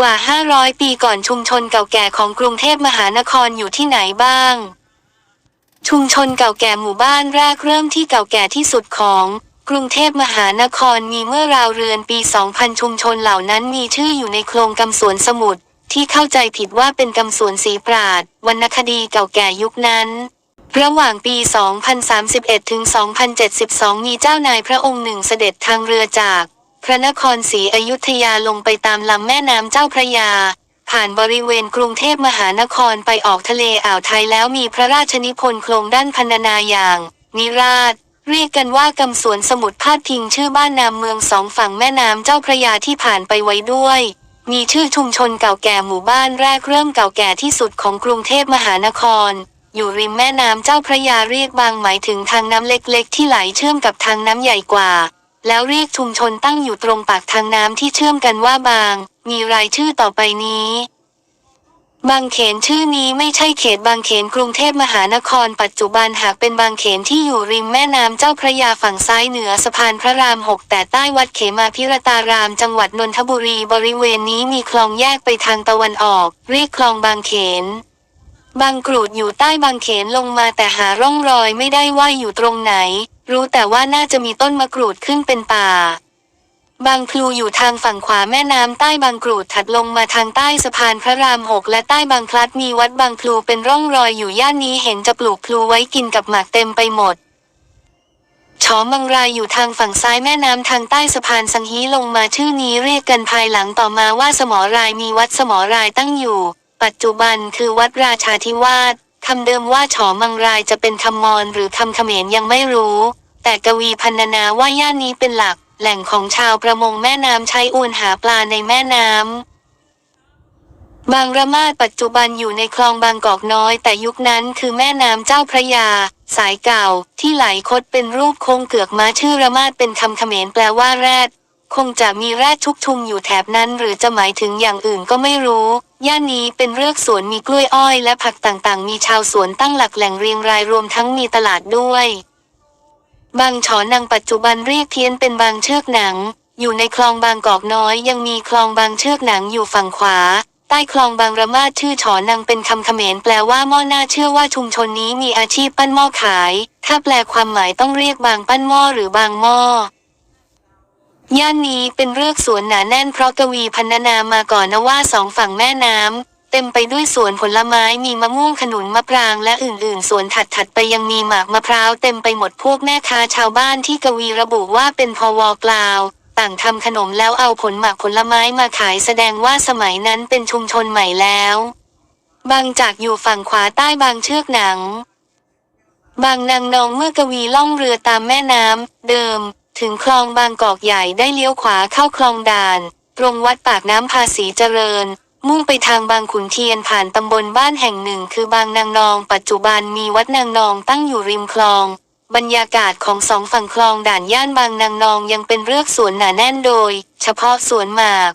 กว่า 500 ปีก่อนชุมชนเก่าแก่ของกรุงเทพมหานครอยู่ที่ไหนบ้าง ชุมชนเก่าแก่หมู่บ้านแรกเริ่มที่เก่าแก่ที่สุดของ กรุงเทพมหานครมีเมื่อราวเรือนปี 2000 ชุมชนเหล่านั้นมีชื่ออยู่ในโครงกำสวนสมุทรที่เข้าใจผิดว่าเป็นกำสวนสีปราดวรรณคดีเก่าแก่ยุคนั้นระหว่างปี 2031 ถึง 2072 มีเจ้านายพระองค์หนึ่งเสด็จทางเรือจาก พระนครศรีอยุธยาลงไปตามลำแม่น้ำเจ้าพระยา ผ่านบริเวณกรุงเทพมหานครไปออกทะเลอ่าวไทยแล้วมีพระราชนิพนธ์โครงด้านพันนาอย่าง นิราชเรียกกันว่ากำสวนสมุทรพาดพิงชื่อบ้านนามเมืองสองฝั่งแม่น้ำเจ้าพระยาที่ผ่านไปไว้ด้วย มีชื่อชุมชนเก่าแก่หมู่บ้านแรกเริ่มเก่าแก่ที่สุดของกรุงเทพมหานคร อยู่ริมแม่น้ำเจ้าพระยาเรียกบางหมายถึงทางน้ำเล็กๆ ที่ไหลเชื่อมกับทางน้ำใหญ่กว่า แล้วเรียกชุมชนตั้งอยู่ตรงปากทางน้ำที่เชื่อมกันว่าบาง มีรายชื่อต่อไปนี้ บางเขนชื่อนี้ไม่ใช่เขตบางเขนกรุงเทพมหานคร ปัจจุบันหากเป็นบางเขนที่อยู่ริมแม่น้ำเจ้าพระยาฝั่งซ้ายเหนือสะพานพระรามหกแต่ใต้วัดเขมาพิรตารามจังหวัดนนทบุรีบริเวณนี้มีคลองแยกไปทางตะวันออก เรียกคลองบางเขนบางกรูดอยู่ใต้บางเขนลงมาแต่หาร่องรอยไม่ได้ว่าอยู่ตรงไหน รู้แต่ว่าน่าจะมีต้นมะกรูดขึ้นเป็นป่า บางพลูอยู่ทางฝั่งขวาแม่น้ำใต้บางกรูดถัดลงมาทางใต้สะพานพระรามหกและใต้บางพลัดมีวัดบางพลูเป็นร่องรอยอยู่ย่านนี้เห็นจะปลูกพลูไว้กินกับหมากเต็มไปหมดชอมังรายอยู่ทางฝั่งซ้ายแม่น้ำทางใต้สะพานสังฮีลงมาชื่อนี้เรียกกันภายหลังต่อมาว่าสมอรายมีวัดสมอรายตั้งอยู่ ปัจจุบันคือวัดราชาธิวาส คำเดิมว่าฉอมังรายจะเป็นคำมอญหรือคำเขมรยังไม่รู้ แต่กวีพันนาว่าย่านนี้เป็นหลัก แหล่งของชาวประมงแม่น้ำใช้อวนหาปลาในแม่น้ำบางระมาดปัจจุบันอยู่ในคลองบางกอกน้อย แต่ยุคนั้นคือแม่น้ำเจ้าพระยา สายเก่า ที่ไหลคดเป็นรูปโค้งเกือกม้าชื่อระมาดเป็นคำเขมรแปลว่าแรด คงจะมีแรดชุกชุมอยู่แถบนั้นหรือจะหมายถึงอย่างอื่นก็ไม่รู้ ย่านนี้เป็นเรือกสวนมีกล้วยอ้อยและผักต่างๆ มีชาวสวนตั้งหลักแหล่งเรียงรายรวมทั้งมีตลาดด้วย บางฉอนังปัจจุบันเรียกเพี้ยนเป็นบางเชือกหนัง อยู่ในคลองบางกอกน้อย ยังมีคลองบางเชือกหนังอยู่ฝั่งขวา ใต้คลองบางระมาดชื่อฉอนังเป็นคำเขมรแปลว่าหม้อหน้าเชื่อว่าชุมชนนี้มีอาชีพปั้นหม้อขาย ถ้าแปลความหมายต้องเรียกบางปั้นหม้อหรือบางหม้อ ย่านนี้เป็นเรือกสวนหนาแน่นเพราะกวีพันนามาก่อนนะว่าสองฝั่งแม่น้ำเต็มไปด้วยสวนผลไม้มีมะม่วงขนุนมะปรางและอื่นๆ สวนถัดถัดๆไปยังมีหมากมะพร้าวเต็มไปหมดพวกแม่ค้าชาวบ้านที่กวีระบุว่าเป็นพวกล่าว ต่างทำขนมแล้วเอาผลหมากผลไม้มาขายแสดงว่าสมัยนั้นเป็นชุมชนใหม่แล้ว บางจากอยู่ฝั่งขวาใต้บางเชือกหนัง บางนางนองเมื่อกวีล่องเรือตามแม่น้ำเดิม ถึงคลองบางกอกใหญ่ได้เลี้ยวขวาเข้าคลองด่าน ตรงวัดปากน้ำภาษีเจริญ มุ่งไปทางบางขุนเทียนผ่านตำบลบ้านแห่งหนึ่ง คือบางนางนอง ปัจจุบันมีวัดนางนองตั้งอยู่ริมคลอง บรรยากาศของสองฝั่งคลองด่านย่านบางนางนองยังเป็นเรือกสวนหนาแน่นโดย เฉพาะสวนหมาก